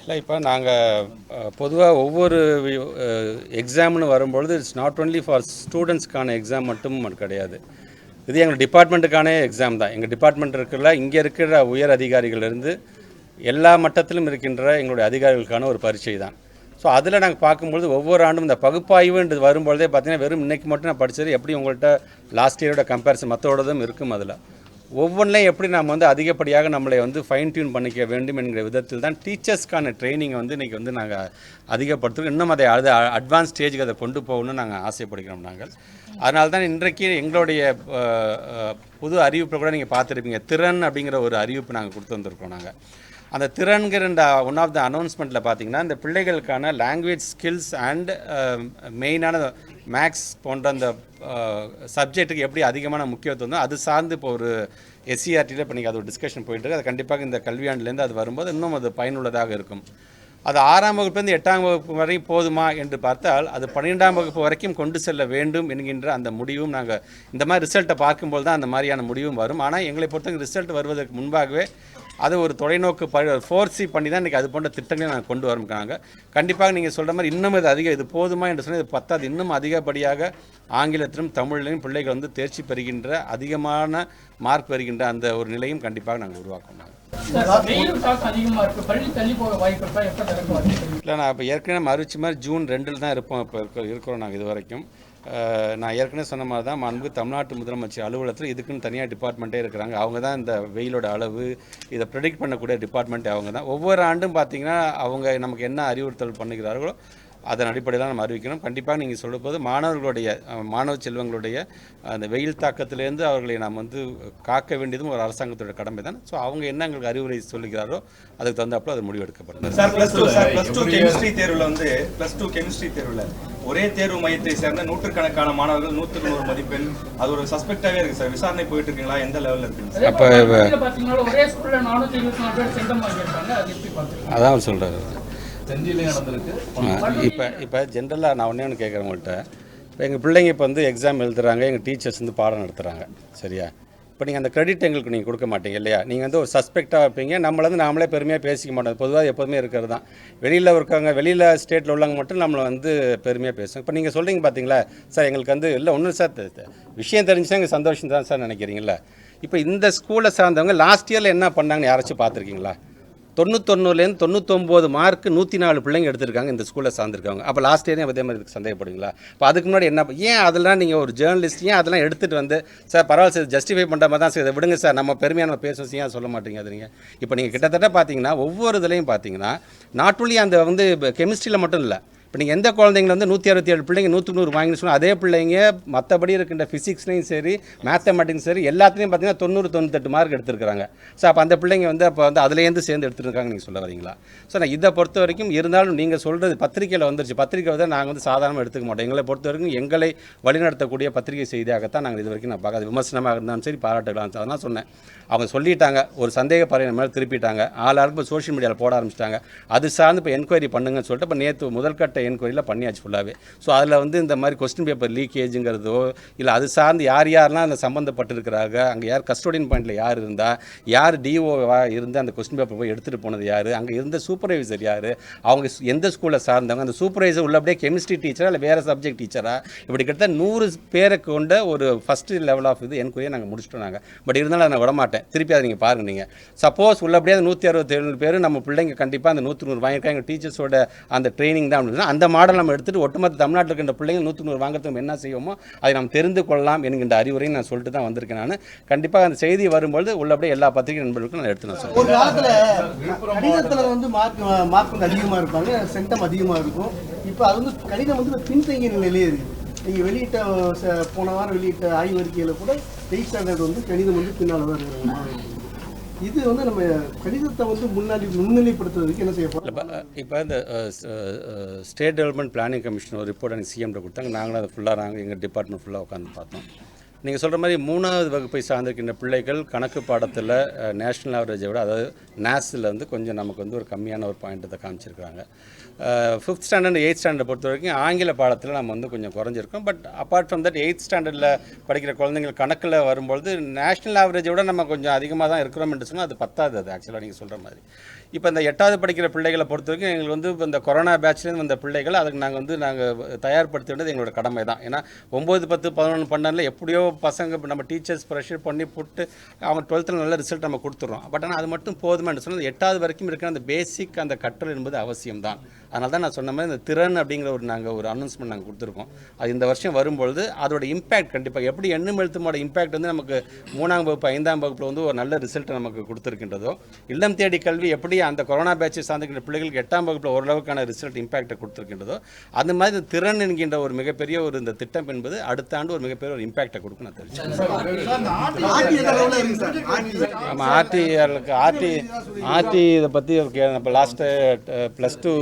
இல்லை இப்போ நாங்கள் பொதுவாக ஒவ்வொரு எக்ஸாம்னு வரும்பொழுது இட்ஸ் நாட் ஒன்லி ஃபார் ஸ்டூடெண்ட்ஸ்க்கான எக்ஸாம் மட்டும் கிடையாது. இது எங்கள் டிபார்ட்மெண்ட்டுக்கான எக்ஸாம் தான். எங்கள் டிபார்ட்மெண்ட் இருக்கிற இங்கே இருக்கிற உயர் அதிகாரிகளிருந்து எல்லா மட்டத்திலும் இருக்கின்ற எங்களுடைய அதிகாரிகளுக்கான ஒரு பரீட்சை தான். ஸோ அதில் நாங்கள் பார்க்கும்பொழுது ஒவ்வொரு ஆண்டும் இந்த பகுப்பாய்வுன்றது வரும்பொழுதே பார்த்தீங்கன்னா வெறும் இன்றைக்கி மட்டும் நான் படித்தது எப்படி உங்கள்கிட்ட லாஸ்ட் இயரோட கம்பேரிசன் மற்றோடதும் இருக்கும் அதில். ஒவ்வொன்றையும் எப்படி நாம் வந்து அதிகப்படியாக நம்மளை வந்து ஃபைன் டியூன் பண்ணிக்க வேண்டும் என்கிற விதத்தில் தான் டீச்சர்ஸ்க்கான ட்ரைனிங்கை வந்து இன்றைக்கி வந்து நாங்கள் அதிகப்படுத்துகிறோம் இன்னும் அதை அது அட்வான்ஸ் ஸ்டேஜுக்கு அதை கொண்டு போகணும்னு நாங்கள் ஆசைப்படுகிறோம் நாங்கள். அதனால தான் இன்றைக்கு எங்களுடைய புது அறிவிப்பை கூட நீங்கள் பார்த்துருப்பீங்க. திறன் அப்படிங்கிற ஒரு அறிவிப்பு நாங்கள் கொடுத்து வந்திருக்கோம் நாங்கள் அந்த திறன்கிற ஒன் ஆஃப் த அனௌன்ஸ்மெண்ட்டில் பார்த்தீங்கன்னா இந்த பிள்ளைகளுக்கான லாங்குவேஜ் ஸ்கில்ஸ் அண்ட் மெயினான மேக்ஸ் போன்ற அந்த uh, சப்ஜெக்ட்டுக்கு எப்படி அதிகமான முக்கியத்துவம் அது சார்ந்து இப்போ ஒரு எஸ்சிஆர்டியில் இப்போ நீங்கள் அது ஒரு டிஸ்கஷன் போயிட்டு இருக்கு. அது கண்டிப்பாக இந்த கல்வியாண்டுலேருந்து அது வரும்போது இன்னும் அது பயனுள்ளதாக இருக்கும். அது ஆறாம் வகுப்புலேருந்து எட்டாம் வகுப்பு வரை போதுமா என்று பார்த்தால் அது பன்னிரெண்டாம் வகுப்பு வரைக்கும் கொண்டு செல்ல வேண்டும் என்கின்ற அந்த முடிவும் நாங்கள் இந்த மாதிரி ரிசல்ட்டை பார்க்கும்போது தான் அந்த மாதிரியான முடிவும் வரும். ஆனால் எங்களை பொறுத்தவரைக்கும் ரிசல்ட் வருவதற்கு முன்பாகவே அது ஒரு தொலைநோக்கு ப ஃபோர்ஸி பண்ணி தான் இன்றைக்கி அது போன்ற திட்டங்களை நாங்கள் கொண்டு வரமுக்காங்க கண்டிப்பாக நீங்கள் சொல்கிற மாதிரி இன்னும் இது அதிகம் இது போதுமா என்று சொன்னால் இது பத்தாது. இன்னும் அதிகப்படியாக ஆங்கிலத்திலும் தமிழிலும் பிள்ளைகள் வந்து தேர்ச்சி பெறுகின்ற அதிகமான மார்க் பெறுகின்ற அந்த ஒரு நிலையும் கண்டிப்பாக நாங்கள் உருவாக்கணும் இல்லை நான் இப்போ ஏற்கனவே அறிவிச்ச மாதிரி ஜூன் ரெண்டில் தான் இருப்போம். இப்போ இருக்க இருக்கிறோம் நாங்கள் இது வரைக்கும். நான் ஏற்கனவே சொன்ன மாதிரி தான் மாண்பு தமிழ்நாட்டு முதலமைச்சர் அலுவலகத்தில் இதுக்குன்னு தனியாக டிபார்ட்மெண்ட்டே இருக்கிறாங்க. அவங்க தான் இந்த வெயிலோட அளவு இதை ப்ரெடிக்ட் பண்ணக்கூடிய டிபார்ட்மெண்ட் அவங்க தான். ஒவ்வொரு ஆண்டும் பார்த்தீங்கன்னா அவங்க நமக்கு என்ன அறிவுறுத்தல் பண்ணுகிறார்களோ அதன் அடிப்படையில் நம்ம அறிவிக்கணும். கண்டிப்பாக நீங்கள் சொல்லும்போது மாணவர்களுடைய மாணவ செல்வங்களுடைய அந்த வெயில் தாக்கத்திலேருந்து அவர்களை நாம் வந்து காக்க வேண்டியதும் ஒரு அரசாங்கத்தோட கடமை தான். ஸோ அவங்க என்ன எங்களுக்கு அறிவுரை சொல்லுகிறாரோ அதுக்கு தகுந்தாப்புல அது முடிவெடுக்கப்படும். Sir plus two sir plus two chemistry தேர்வில் வந்து ப்ளஸ் டூ கெமிஸ்ட்ரி தேர்வில் ஒரே தேர்வு மையத்தை சேர்ந்த நூற்றுக்கணக்கான மாணவர்கள் நூற்றுக்கு நூறு மதிப்பெண். அது ஒரு சஸ்பெக்டாவே இருக்கு சார். விசாரணை போயிட்டு இருக்குங்களா எந்த லெவல்ல இருக்குங்க சார். அப்ப அதான் நடந்திருக்கு. இப்போ இப்போ ஜென்ரலாக நான் ஒன்றே ஒன்று கேட்குறேன் உங்கள்கிட்ட இப்போ எங்கள் பிள்ளைங்க இப்போ வந்து எக்ஸாம் எழுதுறாங்க. எங்கள் டீச்சர்ஸ் வந்து பாடம் நடத்துகிறாங்க சரியா? இப்போ நீங்கள் அந்த கிரெடிட் எங்களுக்கு நீங்கள் கொடுக்க மாட்டீங்க இல்லையா? நீங்கள் வந்து ஒரு சஸ்பெக்டாக இருப்பீங்க. நம்மளை வந்து நாமளே பெருமையாக பேசிக்க மாட்டோம். பொதுவாக எப்போதுமே இருக்கிறது தான். வெளியில் இருக்கவங்க வெளியில் ஸ்டேட்டில் உள்ளவங்க மட்டும் நம்மளை வந்து பெருமையாக பேசுவோம் இப்போ நீங்கள் சொல்கிறீங்க பார்த்தீங்களா? சார் எங்களுக்கு வந்து இல்லை ஒன்றும் சார். விஷயம் தெரிஞ்சுன்னா எங்கள் சந்தோஷம் தான் சார் நினைக்கிறீங்களா? இப்போ இந்த ஸ்கூலை சார்ந்தவங்க லாஸ்ட் இயரில் என்ன பண்ணாங்கன்னு யாராச்சும் பார்த்துருக்கீங்களா? தொண்ணூத்தொன்னுலேருந்து தொண்ணூத்தொம்பது மார்க் நூற்றி நாலு பிள்ளைங்க எடுத்திருக்காங்க இந்த ஸ்கூலில் சார்ந்திருக்காங்க அப்போ லாஸ்ட் இயரே அதே மாதிரி இதுக்கு சந்தேகப்படுவீங்களா இப்போ அதுக்கு முன்னாடி என்ன ஏன் அதெல்லாம் நீங்கள் ஒரு ஜேர்னலிஸ்ட் ஏன் அதெல்லாம் எடுத்துகிட்டு வந்து சார் பரவாயில்ல சார் ஜஸ்டிஃபை பண்ணுற மாதிரி தான் சார் இதை விடுங்க சார் நம்ம பெருமையாக நம்ம பேசுவோம் ஏன் சொல்ல மாட்டீங்க அது நீங்கள் இப்போ நீங்கள் கிட்டத்தட்ட பார்த்தீங்கன்னா ஒவ்வொரு இதுலையும் பார்த்தீங்கன்னா நாட் ஒன்லி அந்த வந்து கெமிஸ்ட்ரியில் மட்டும் இல்லை இப்போ நீங்கள் எந்த குழந்தைங்கள வந்து நூற்றி அறுபத்தி ஏழு பிள்ளைங்க நூற்றி நூறு வாங்கினு சொன்னால் அதே பிள்ளைங்க மற்றபடி இருக்கின்ற ஃபிசிக்ஸ்லையும் சரி மேத்தமெட்டிக்ஸ் சரி எல்லாத்துலேயும் பார்த்தீங்கன்னா தொண்ணூறு தொண்ணூத்தெட்டு மார்க் எடுத்துருக்காங்க ஸோ அப்போ அந்த பிள்ளைங்க வந்து அப்போ வந்து அதுலேருந்து சேர்ந்து எடுத்துருக்காங்க நீங்கள் சொல்ல வரீங்களா? ஸோ நான் இதை பொறுத்த வரைக்கும் இருந்தாலும் நீங்கள் சொல்கிறது பத்திரிக்கையில் வந்துருச்சு. பத்திரிக்கை வந்து நாங்கள் வந்து சாதாரணமாக எடுத்துக்க மாட்டோம். எங்களை பொறுத்த வரைக்கும் எங்களை வழிநடத்தக்கூடிய பத்திரிகை செய்தியாகத்தான் நாங்கள் இது வரைக்கும் நான் பார்க்காது. விமர்சனமாக இருந்தாலும் சரி பாராட்டுக்கலாம் அதெல்லாம் சொன்னேன். அவங்க சொல்லிட்டாங்க. ஒரு சந்தேக பறைய மேலே திருப்பிட்டாங்க. ஆளாருக்கு இப்போ சோஷியல் மீடியாவில் போட ஆரம்பிச்சிட்டாங்க. அது சார்ந்து இப்போ என்கொயரி பண்ணுங்கன்னு சொல்லிட்டு இப்போ நேற்று முதல்கட்ட என்கொயரியில் பண்ணியாச்சு ஃபுல்லாகவே ஸோ அதில் வந்து இந்த மாதிரி கொஸ்டின் பேப்பர் லீக்கேஜுங்கிறதோ இல்லை அது சார்ந்து யார் யாரெல்லாம் அந்த சம்மந்தப்பட்டிருக்கிறாங்க அங்கே யார் கஸ்டோடியன் பாயிண்டில் யார் இருந்தால் யார் டிஓவா இருந்து அந்த கொஸ்டின் பேப்பர் போய் எடுத்துகிட்டு போனது யார் அங்கே இருந்த சூப்பர்வைசர் யார் அவங்க எந்த ஸ்கூலில் சார்ந்தவங்க அந்த சூப்பர்வைசர் உள்ளபடியே கெமிஸ்ட்ரி டீச்சரா இல்லை வேறு சப்ஜெக்ட் டீச்சராக இப்படி கிட்டத்தட்ட நூறு பேரை கொண்ட ஒரு ஃபஸ்ட்டு லெவல் ஆஃப் இது என்கொயரியை நாங்கள் முடிச்சிட்டோம் நாங்கள் பட் இருந்தாலும் நான் விடமாட்டேன். திருப்பி அதை நீங்கள் பாருங்க நீங்கள் சப்போஸ் உள்ளபடியே அந்த நூற்றி அறுபத்தேழு பேர் நம்ம பிள்ளைங்க கண்டிப்பாக அந்த நூற்றி நூறு வாங்கியிருக்காங்க டீச்சர்ஸோட அந்த ட்ரைனிங் தான் அப்படின்னா அந்த மாடல் நம்ம எடுத்துகிட்டு ஒட்டுமொத்த தமிழ்நாட்டில் இருக்கின்ற பிள்ளைங்க நூற்றி நூறு வாங்குறதுக்கு என்ன செய்வோமோ அதை நாம் தெரிந்து கொள்ளலாம் என்கின்ற அறிவுரையும் நான் சொல்லிட்டு தான் வந்திருக்கேன் நான். கண்டிப்பாக அந்த செய்தி வரும்பொழுது உள்ளபடியே எல்லா பத்திரிகை நண்பர்களுக்கும் நான் எடுத்து நான் ஒரு காலத்தில் கணிதத்தில் வந்து மார்க் மார்க் வந்து அதிகமா இருப்பாங்க சென்டம் அதிகமாக இருக்கும். இப்போ அது வந்து கணிதம் வந்து பின்தங்கிய நிலையிலே இருக்குது நீங்கள் வெளியிட்ட போன வாரம் வெளியிட்ட ஆய்வறிக்கையில் கூட எயிட் ஸ்டாண்டர்ட் வந்து கணிதம் வந்து பின்னால் தான் இருக்கிற மாதிரி இது வந்து நம்ம கணிதத்தை வந்து முன்னாடி முன்னிலைப்படுத்துறதுக்கு என்ன செய்ய போகிறோம் இப்போ இப்போ இந்த ஸ்டேட் டெவலப்மெண்ட் பிளானிங் கமிஷன் ஒரு ரிப்போர்ட் எனக்கு சிஎம்கிட்ட கொடுத்தாங்க. நாங்களும் அதை ஃபுல்லாக நாங்கள் எங்கள் டிபார்ட்மெண்ட் ஃபுல்லாக உட்காந்து பார்த்தோம். நீங்கள் சொல்கிற மாதிரி மூணாவது வகுப்பை சார்ந்திருக்கின்ற பிள்ளைகள் கணக்கு பாடத்தில் நேஷ்னல் ஆவரேஜை விட அதாவது நேஸில் வந்து கொஞ்சம் நமக்கு வந்து ஒரு கம்மியான ஒரு பாயிண்ட்டை காமிச்சிருக்காங்க ஃபிஃப்த் ஸ்டாண்டர்ட் எயித் ஸ்டாண்டர்ட் பொறுத்த வரைக்கும் ஆங்கில பாடத்தில் நம்ம வந்து கொஞ்சம் குறைஞ்சிருக்கோம். But apart from that eighth ஸ்டாண்டர்டில் படிக்கிற குழந்தைங்கள் கணக்கில் வரும்பொழுது நேஷ்னல் ஆவரேஜை விட நம்ம கொஞ்சம் அதிகமாக தான் இருக்கிறோம் என்று சொன்னால் அது பத்தாது அது ஆக்சுவலாக நீங்கள் சொல்கிற மாதிரி. இப்போ இந்த எட்டாவது படிக்கிற பிள்ளைகளை பொறுத்த வரைக்கும் எங்களுக்கு வந்து இந்த கொரோனா பேட்ச்லேருந்து வந்த பிள்ளைகள் அதுக்கு நாங்கள் வந்து நாங்கள் தயார்படுத்த வேண்டியது எங்களோட கடமை தான் ஏன்னா ஒம்பது பத்து பதினொன்று பன்னெண்டில் எப்படியோ பசங்க நம்ம டீச்சர்ஸ் ப்ரெஷர் பண்ணி போட்டு அவங்க டுவெல்த்தில் நல்ல ரிசல்ட் நம்ம கொடுத்துட்றோம். பட் ஆனால் அது மட்டும் போதுமானு சொன்னால் எட்டாவது வரைக்கும் இருக்கிற அந்த பேசிக் அந்த கற்றல் என்பது அவசியம் தான் அதனால தான் நான் சொன்ன மாதிரி இந்த திறன் அப்படிங்கிற ஒரு நாங்கள் ஒரு அனௌன்ஸ்மெண்ட் நாங்கள் கொடுத்துருக்கோம். அது இந்த வருஷம் வரும்பொழுது அதோட இம்பாக்ட் கண்டிப்பாக எப்படி எண்ணும் எழுத்துமோட இம்பாக்ட் வந்து நமக்கு மூணாம் வகுப்பு ஐந்தாம் வகுப்பில் வந்து ஒரு நல்ல ரிசல்ட்டை நமக்கு கொடுத்துருக்கின்றதோ இல்லம் தேடி கல்வி எப்படி அந்த கொரோனா பேட்சை சார்ந்திருக்கிற பிள்ளைகளுக்கு எட்டாம் வகுப்பில் ஓரளவுக்கான ரிசல்ட் இம்பாக்டை கொடுத்துருக்கின்றதோ அந்த மாதிரி திறன் என்கின்ற ஒரு மிகப்பெரிய ஒரு இந்த திட்டம் என்பது அடுத்த ஆண்டு ஒரு மிகப்பெரிய ஒரு இம்பாக்டை கொடுக்கும் நான் தெரிஞ்சு ஆர்டி எந்த ஆர்டி ஆர்டி ஆர்டி இதை பற்றி இப்போ லாஸ்ட்டு ப்ளஸ் டூ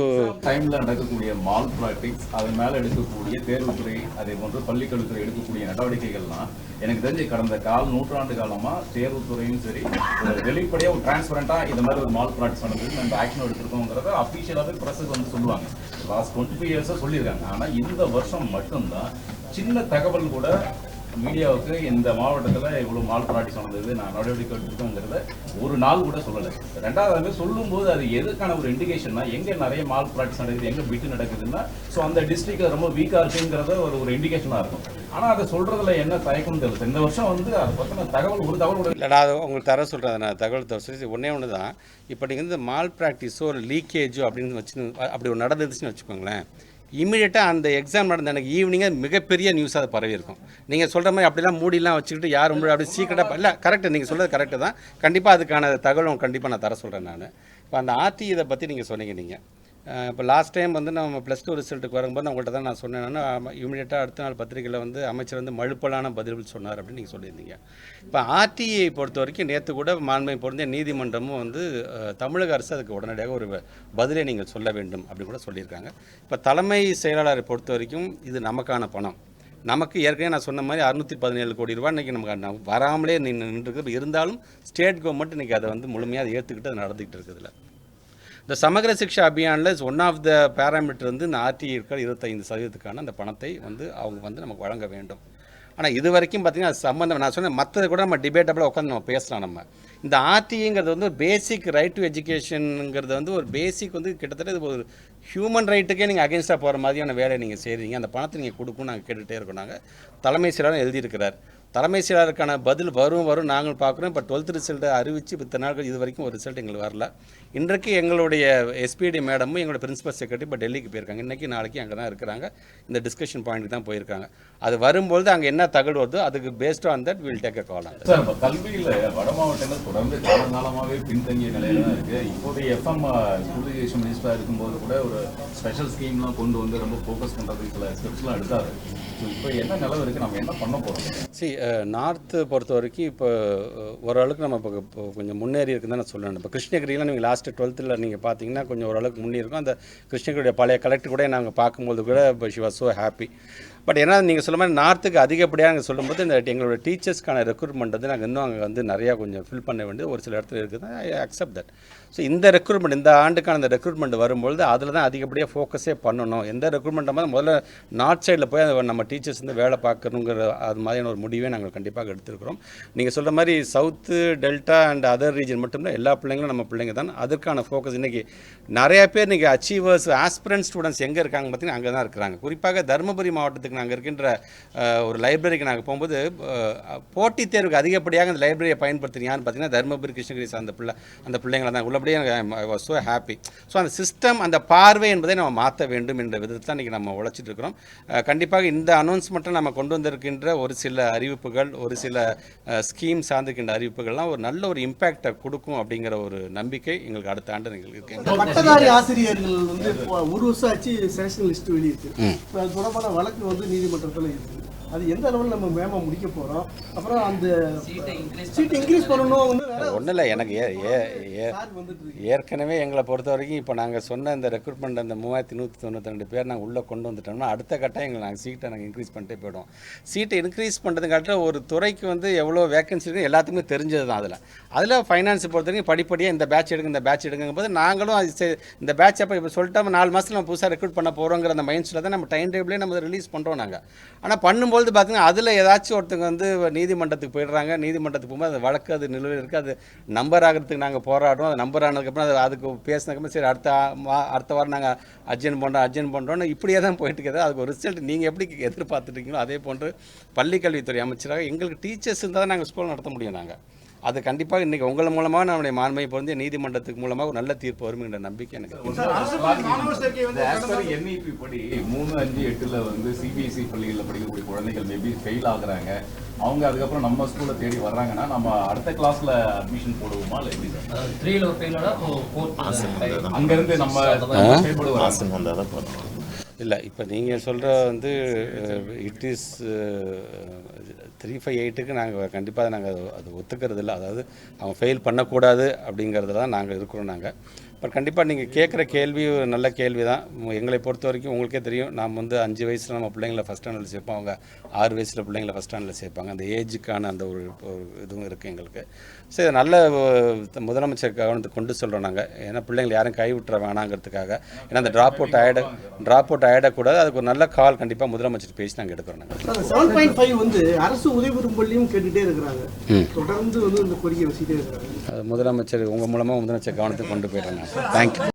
டைமில் நடக்கக்கூடிய மால் ப்ராக்டிக்ஸ் அதன் மேலே எடுக்கக்கூடிய தேர்வுத்துறை அதே போன்று பள்ளிக்கல்வித்துறை எடுக்கக்கூடிய நடவடிக்கைகள்லாம் எனக்கு தெரிஞ்சு கடந்த கால் நூற்றாண்டு காலமாக தேர்வுத்துறையும் சரி வெளிப்படையாக ஒரு டிரான்ஸ்பரண்டா இந்த மாதிரி ஒரு மால் ப்ராக்டிஸ் நடந்தது நம்ம ஆக்ஷன் எடுத்திருக்கோங்கிறத அபிஷியலாவே ப்ரெஸ்ஸுக்கு வந்து சொல்லுவாங்க. லாஸ்ட் டுவெண்ட்டி ஃபைவ் இயர்ஸாக சொல்லியிருக்காங்க. ஆனா இந்த வருஷம் மட்டும்தான் சின்ன தகவல் கூட மீடியாவுக்கு இந்த மாவட்டத்தில் இவ்வளோ மால் ப்ராக்டிஸ் நடந்தது நான் நடவடிக்கை எடுத்துருக்கோங்கிறத ஒரு நாள் கூட சொல்லலை. ரெண்டாவது சொல்லும்போது அது எதுக்கான ஒரு இண்டிகேஷன்னா எங்கே நிறைய மால் பிராட்டிஸ் நடக்குது எங்கே பிட்டு நடக்குதுன்னா ஸோ அந்த டிஸ்ட்ரிக்ட் ரொம்ப வீக்காக இருக்குங்கிறத ஒரு ஒரு இண்டிகேஷனாக இருக்கும். ஆனால் அதை சொல்கிறதுல என்ன தயக்கம் தெரியல இந்த வருஷம் வந்து அதை பற்றின தகவல் ஒரு தகவல் கூட இல்லை நான் உங்களுக்கு தர சொல்கிறேன் நான் தகவல் தர சொல்லி ஒன்றே ஒன்று தான் இப்போ நீங்கள் வந்து மால் ப்ராக்டிஸோ ஒரு லீக்கேஜோ அப்படின்னு வச்சு அப்படி ஒரு நடந்துச்சுன்னு வச்சுக்கோங்களேன். இமீடியட்டாக அந்த எக்ஸாம் நடந்த எனக்கு ஈவினிங்காக மிகப்பெரிய நியூஸாக அது பரவி இருக்கும் நீங்கள் சொல்கிற மாதிரி அப்படிலாம் மூடிலாம் வச்சுக்கிட்டு யார் முடி அப்படி சீக்கிரட்டாக இல்லை கரெக்டு நீங்கள் சொல்கிறது கரெக்டு தான். கண்டிப்பாக அதுக்கான தகவலும் கண்டிப்பாக நான் தர சொல்கிறேன் நான். இப்போ அந்த ஆர்டி இதை பற்றி நீங்கள் சொன்னீங்க நீங்கள் இப்போ லாஸ்ட் டைம் வந்து நம்ம ப்ளஸ் டூ ரிசல்ட்டுக்கு வரும்போது உங்கள்கிட்ட தான் நான் சொன்னேன். இமீடியட்டாக அடுத்த நாள் பத்திரிகையில் வந்து அமைச்சர் வந்து மழுப்பலான பதில் சொன்னார் அப்படின்னு நீங்கள் சொல்லியிருந்தீங்க. இப்போ ஆர்டிஐ பொறுத்த வரைக்கும் நேற்று கூட மாண்பை பொருந்திய நீதிமன்றமும் வந்து தமிழக அரசு அதுக்கு உடனடியாக ஒரு பதிலை நீங்கள் சொல்ல வேண்டும் அப்படின்னு கூட சொல்லியிருக்காங்க. இப்போ தலைமை செயலாளரை பொறுத்த வரைக்கும் இது நமக்கான பணம். நமக்கு ஏற்கனவே நான் சொன்ன மாதிரி அறுநூற்றி பதினேழு கோடி ரூபா இன்றைக்கி நமக்கு வராமலே நின்று நின்றுருக்குது இருந்தாலும் ஸ்டேட் கவர்மெண்ட் இன்றைக்கி அதை வந்து முழுமையாக ஏற்றுக்கிட்டு அது நடந்துக்கிட்டு இருக்குதுல்ல இந்த சமகர சிக்ஷா அபியானில் ஒன் ஆஃப் த பேராமீட்டர் வந்து இந்த ஆர்டி இருக்கிற இருபத்தைந்து சதவீதத்துக்கான அந்த பணத்தை வந்து அவங்க வந்து நமக்கு வழங்க வேண்டும். ஆனால் இது வரைக்கும் பார்த்திங்கன்னா அது சம்மந்தம் நான் சொன்னேன் மற்றதை கூட நம்ம டிபேட்டபிளாக உட்காந்து நம்ம பேசலாம் நம்ம. இந்த ஆர்டிங்கிறது வந்து ஒரு பேசிக் ரைட் டு எஜுகேஷனுங்கிறது வந்து ஒரு பேசிக் வந்து கிட்டத்தட்ட இது ஒரு ஹியூமன் ரைட்டுக்கே நீங்கள் அகேன்ஸ்டாக போகிற மாதிரியான வேலையை நீங்கள் செய்கிறீங்க அந்த பணத்தை நீங்கள் கொடுக்கும் நாங்கள் கேட்டுகிட்டே இருக்கோம் நாங்கள் தலைமை செயலாளர் எழுதியிருக்கிறார். தலைமை செயலாளருக்கான பதில் வரும் வரும் நாங்கள் பார்க்குறோம். இப்போ டுவெல்த் ரிசல்ட்டை அறிவித்து இத்தனை நாட்கள் இது வரைக்கும் ஒரு ரிசல்ட் எங்களுக்கு வரல. இன்றைக்கு எங்களுடைய எஸ்பிடி மேடமும் எங்களோட பிரின்சிபல் செக்ரட்டரி இப்போ டெல்லிக்கு போயிருக்காங்க. இன்றைக்கி நாளைக்கு அங்கே தான் இருக்கிறாங்க. இந்த டிஸ்கஷன் பாயிண்ட்டுக்கு தான் போயிருக்காங்க. அது வரும்பொழுது அங்கே என்ன தகவல் வருதோ அதுக்கு based on that will take a call on sir இப்போ கல்வியில் வட மாவட்டங்கள் தொடர்ந்து காலங்காலமாகவே பின்தங்கிய நிலையில தான் இருக்குது இப்போதைய எஃப்எம் ஸ்கூல் எஜுகேஷன் மினிஸ்டராக இருக்கும்போது கூட ஒரு ஸ்பெஷல் ஸ்கீம்லாம் கொண்டு வந்து ரொம்ப ஃபோக்கஸ் பண்ணுறதுக்கு சில ஸ்டெப்ஸ்லாம் எடுத்தாரு. இப்போ என்ன நிலவு இருக்குது நம்ம என்ன பண்ண போகிறோம் சி நார்த்து பொறுத்த வரைக்கும் இப்போ ஓரளவுக்கு நம்ம இப்போ கொஞ்சம் முன்னேறி இருக்குன்னு தான் நான் சொல்லணும் இப்போ கிருஷ்ணகிரியில் நீங்கள் லாஸ்ட்டு டுவெல்த்தில் நீங்கள் பார்த்தீங்கன்னா கொஞ்சம் ஓரளவுக்கு முன்னேறி இருக்கும். அந்த கிருஷ்ணகிரியுடைய பழைய கலெக்டர் கூட நாங்கள் பார்க்கும்போது கூட இப்போ she was so happy but ஏன்னா நீங்கள் சொல்ல மாதிரி நார்த்துக்கு அதிகப்படியாக நாங்கள் சொல்லும்போது இந்த எங்களோட டீச்சர்ஸ்க்கான ரெக்ரூட்மெண்ட் வந்து நாங்கள் இன்னும் அங்கே வந்து நிறையா கொஞ்சம் ஃபில் பண்ண வேண்டியது ஒரு சில இடத்துல இருக்குது ஐ அக்செப்ட் தட் ஸோ இந்த ரெக்ரூட்மெண்ட் இந்த ஆண்டுக்கான இந்த ரெக்ரூட்மெண்ட் வரும்பொழுது அதில் தான் அதிகப்படியாக ஃபோக்கஸே பண்ணணும். எந்த ரெக்ரூட்மெண்ட்டாக முதல்ல நார்த் சைடில் போய் அதை நம்ம டீச்சர்ஸ் வந்து வேலை பார்க்கணுங்கிற அது மாதிரியான ஒரு முடிவே நாங்கள் கண்டிப்பாக எடுத்திருக்கிறோம். நீங்கள் சொல்கிற மாதிரி south delta and other region மட்டும்தான் எல்லா பிள்ளைங்களும் நம்ம பிள்ளைங்க தான். அதற்கான ஃபோக்கஸ் இன்றைக்கி நிறையா பேர் இன்றைக்கி அச்சீவர்ஸ் ஆஸ்பிரன்ட் ஸ்டூடெண்ட்ஸ் எங்கே இருக்காங்க பார்த்தீங்கன்னா அங்கே தான் இருக்கிறாங்க. குறிப்பாக தருமபுரி மாவட்டத்துக்கு நாங்கள் இருக்கின்ற ஒரு லைப்ரரிக்கு நாங்கள் போகும்போது போட்டித் தேர்வுக்கு அதிகப்படியாக அந்த லைப்ரரியை பயன்படுத்துறீங்கன்னு பார்த்தீங்கன்னா தருமபுரி கிருஷ்ணகிரி சார்ந்த பிள்ளை அந்த பிள்ளைங்களை தான் உள்ளபடியே எனக்கு ஸோ ஹாப்பி ஸோ அந்த சிஸ்டம் அந்த பார்வை என்பதை நம்ம மாற்ற வேண்டும் என்ற விதத்தில் தான் இன்றைக்கி நம்ம உழைச்சிட்டு இருக்கிறோம். கண்டிப்பாக இந்த அனௌன்ஸ்மெண்ட்டை நம்ம கொண்டு வந்திருக்கின்ற ஒரு சில அறிவிப்புகள் ஒரு சில ஸ்கீம் சார்ந்திருக்கின்ற அறிவிப்புகள்லாம் ஒரு நல்ல ஒரு இம்பேக்டை கொடுக்கும் அப்படிங்கிற ஒரு நம்பிக்கை எங்களுக்கு அடுத்த ஆண்டு எங்களுக்கு இருக்கு. பட்டதாரி ஆசிரியர்கள் வந்து ஒரு வருஷம் ஆச்சு செலக்ஷன் லிஸ்ட் வெளியிட்டு தொடர்பான வழக்கு வந்து நீதிமன்றத்தில் இருக்குது அது எந்த அளவில் நம்ம வேகமாக முடிக்க போகிறோம் அப்புறம் அந்த சீட்டை இன்க்ரீஸ் பண்ணணும். ஒன்றும் இல்லை எனக்கு ஏற்கனவே எங்களை பொறுத்த வரைக்கும் இப்போ நாங்கள் சொன்ன இந்த ரெக்ரூட்மெண்ட் அந்த மூவாயிரத்தி நூற்றி தொண்ணூற்றி ரெண்டு பேர் நாங்கள் உள்ளே கொண்டு வந்துட்டோம்னா அடுத்த கட்டம் எங்களை நாங்கள் சீட்டை நாங்கள் இன்க்ரீஸ் பண்ணிட்டே போயிடுவோம். சீட்டை இன்க்ரீஸ் பண்ணுறதுக்காட்ட ஒரு துறைக்கு வந்து எவ்வளோ வேகன்சி இருக்குது எல்லாத்துக்குமே தெரிஞ்சது தான் அதில். அதில் ஃபைனான்ஸ் பொறுத்த வரைக்கும் படிப்படியாக இந்த பேட்ச் எடுங்க இந்த பேட்ச் எடுங்கும் போது நாங்களும் அது இந்த பேட்ச் அப்போ இப்போ சொல்லிட்டோம் நாலு மாதத்தில் நம்ம புதுசாக ரெக்ரூட் பண்ண போகிறோங்கிற அந்த மைண்ட் செட்டில் தான் நம்ம டைம் டேபிளே நம்ம ரிலீஸ் பண்ணுறோம் நாங்கள் ஆனால் பண்ணும்போது பார்த்தீங்கன்னா அதில் ஏதாச்சும் ஒருத்தங்க வந்து நீதிமன்றத்துக்கு போயிடுறாங்க நீதிமன்றத்துக்கு போகும்போது அது வழக்கு அது நிலுவையில் இருக்குது அது நம்பர் ஆகிறதுக்கு நாங்கள் போராடுறோம். அது நம்பர் ஆனதுக்கப்புறம் அது அதுக்கு பேசினதுக்கப்புறம் சரி அடுத்த அடுத்த வாரம் நாங்கள் அர்ஜென்ட் பண்ணுறோம் அர்ஜென்ட் பண்ணுறோன்னு இப்படியே தான் போயிட்டு இருக்குது. அதுக்கு ஒரு ரிசல்ட் நீங்கள் எப்படி எதிர்பார்த்துட்டீங்களோ அதே போன்று பள்ளிக்கல்வித்துறை அமைச்சராக எங்களுக்கு டீச்சர்ஸ் இருந்தால் தான் நாங்கள் ஸ்கூல் நடத்த முடியும் நாங்கள் அது கண்டிப்பாக இன்றைக்கி உங்கள் மூலமாக நம்முடைய மாண்பை பொருந்தி நீதிமன்றத்துக்கு மூலமாக ஒரு நல்ல தீர்ப்பு வரும்ங்கிற நம்பிக்கை எனக்கு per NEP படி மூணு அஞ்சு எட்டுல வந்து சிபிஎஸ்இ பள்ளிகளில் படிக்கக்கூடிய குழந்தைகள் மேபி ஃபெயில் ஆகுறாங்க. அவங்க அதுக்கப்புறம் நம்ம ஸ்கூல்ல தேடி வர்றாங்கன்னா நம்ம அடுத்த கிளாஸ்ல அட்மிஷன் போடுவோமா இல்லை எப்படி சார்? த்ரீல ஒரு ஃபெயிலோட ஃபோர்த் அங்க இருந்து நம்ம செயல்படு வராங்க இல்லை இப்போ நீங்கள் சொல்கிற வந்து இட் இஸ் த்ரீ ஃபைவ் எயிட்டுக்கு நாங்கள் கண்டிப்பாக நாங்கள் அது ஒத்துக்கிறது இல்லை அதாவது அவங்க ஃபெயில் பண்ணக்கூடாது அப்படிங்கிறது தான் நாங்கள் இருக்கிறோம் நாங்கள் பட் கண்டிப்பாக நீங்கள் கேட்குற கேள்வி ஒரு நல்ல கேள்வி தான் எங்களை பொறுத்த வரைக்கும் உங்களுக்கே தெரியும். நாம் வந்து அஞ்சு வயசில் நம்ம பிள்ளைங்களை ஃபஸ்ட் ஸ்டாண்டர்டில் சேர்ப்போம். அவங்க ஆறு வயசில் பிள்ளைங்களை ஃபஸ்ட் ஸ்டாண்டர்டில் சேர்ப்பாங்க. அந்த ஏஜுக்கான அந்த ஒரு இதுவும் இருக்குது எங்களுக்கு. இதை நல்ல முதலமைச்சர் கவனத்துக்கு கொண்டு சொல்கிறோம் நாங்கள் ஏன்னா பிள்ளைங்களை யாரும் கைவிட்டுற வேணாங்கிறதுக்காக. ஏன்னா அந்த ட்ராப் அவுட் ஆகிட ட்ராப் அவுட் ஆகிடக்கூடாது அதுக்கு ஒரு நல்ல கால் கண்டிப்பாக முதலமைச்சர் பேசி நாங்கள் எடுக்கிறோம் நாங்கள் செவன் பாயிண்ட் ஃபைவ் வந்து அரசு உதவி பெறும் பள்ளியும் கேட்டுட்டே இருக்கிறாங்க. தொடர்ந்து வந்து இந்த கோரிக்கை வச்சுட்டே இருக்கிறாங்க. முதலமைச்சர் உங்கள் மூலமாக முதலமைச்சர் கவனத்துக்கு கொண்டு போயிடுறேன் நான் தேங்க்யூ